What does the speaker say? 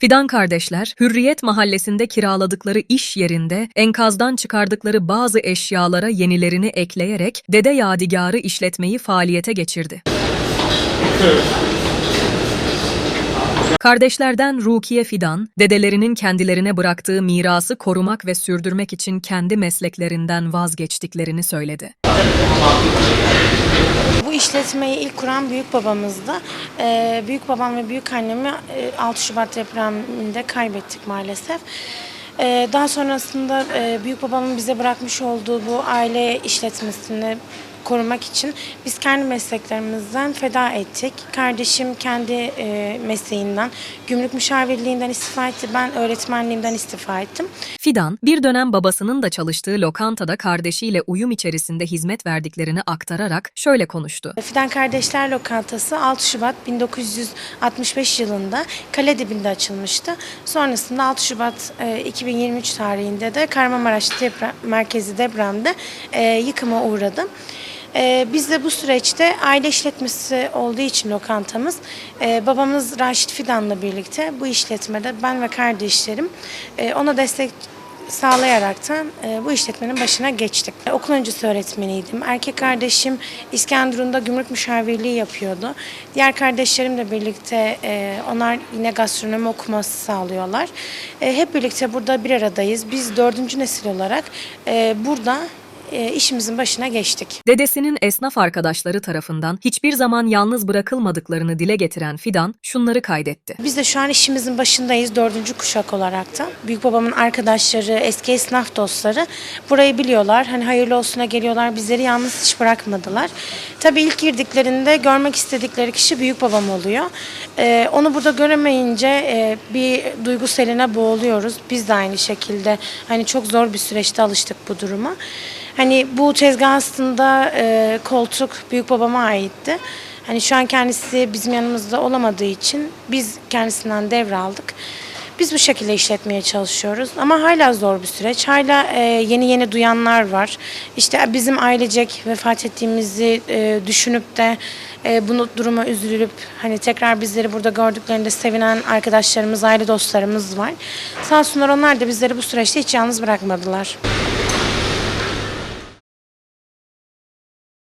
Fidan kardeşler, Hürriyet Mahallesi'nde kiraladıkları iş yerinde enkazdan çıkardıkları bazı eşyalara yenilerini ekleyerek Dede Yadigarı işletmeyi faaliyete geçirdi. Kardeşlerden Rukiye Fidan, dedelerinin kendilerine bıraktığı mirası korumak ve sürdürmek için kendi mesleklerinden vazgeçtiklerini söyledi. Bu işletmeyi ilk kuran büyük babamızdı. Ee, büyük babam ve büyük annemi e, 6 Şubat depreminde kaybettik maalesef. Ee, daha sonrasında e, büyük babamın bize bırakmış olduğu bu aile işletmesini korumak için biz kendi mesleklerimizden feda ettik. Kardeşim kendi e, mesleğinden, gümrük müşavirliğinden istifa etti. Ben öğretmenliğimden istifa ettim. Fidan, bir dönem babasının da çalıştığı lokantada kardeşiyle uyum içerisinde hizmet verdiklerini aktararak şöyle konuştu. Fidan Kardeşler Lokantası 6 Şubat 1965 yılında kale dibinde açılmıştı. Sonrasında 6 Şubat e, 2023 tarihinde de Kahramanmaraş deprem, merkezi depremde e, yıkıma uğradı. E, biz de bu süreçte aile işletmesi olduğu için lokantamız, e, babamız Raşit Fidan'la birlikte bu işletmede ben ve kardeşlerim e, ona destek sağlayaraktan e, bu işletmenin başına geçtik. Okul öncesi öğretmeniydim. Erkek kardeşim İskenderun'da gümrük müşavirliği yapıyordu. Diğer kardeşlerimle birlikte onlar yine gastronomi okuması sağlıyorlar. Hep birlikte burada bir aradayız. Biz dördüncü nesil olarak burada e, işimizin başına geçtik. Dedesinin esnaf arkadaşları tarafından hiçbir zaman yalnız bırakılmadıklarını dile getiren Fidan şunları kaydetti. Biz de şu an işimizin başındayız dördüncü kuşak olarak da. Büyük babamın arkadaşları, eski esnaf dostları burayı biliyorlar. Hani hayırlı olsuna geliyorlar. Bizleri yalnız hiç bırakmadılar. Tabii ilk girdiklerinde görmek istedikleri kişi büyük babam oluyor. Ee, onu burada göremeyince e, bir duygu seline boğuluyoruz. Biz de aynı şekilde hani çok zor bir süreçte alıştık bu duruma. Hani bu tezgah aslında e, koltuk büyük babama aitti. Hani şu an kendisi bizim yanımızda olamadığı için biz kendisinden devraldık. Biz bu şekilde işletmeye çalışıyoruz ama hala zor bir süreç. Hala e, yeni yeni duyanlar var. İşte bizim ailecek vefat ettiğimizi e, düşünüp de e, bunu duruma üzülüp hani tekrar bizleri burada gördüklerinde sevinen arkadaşlarımız, aile dostlarımız var. Sağ olsunlar onlar da bizleri bu süreçte hiç yalnız bırakmadılar.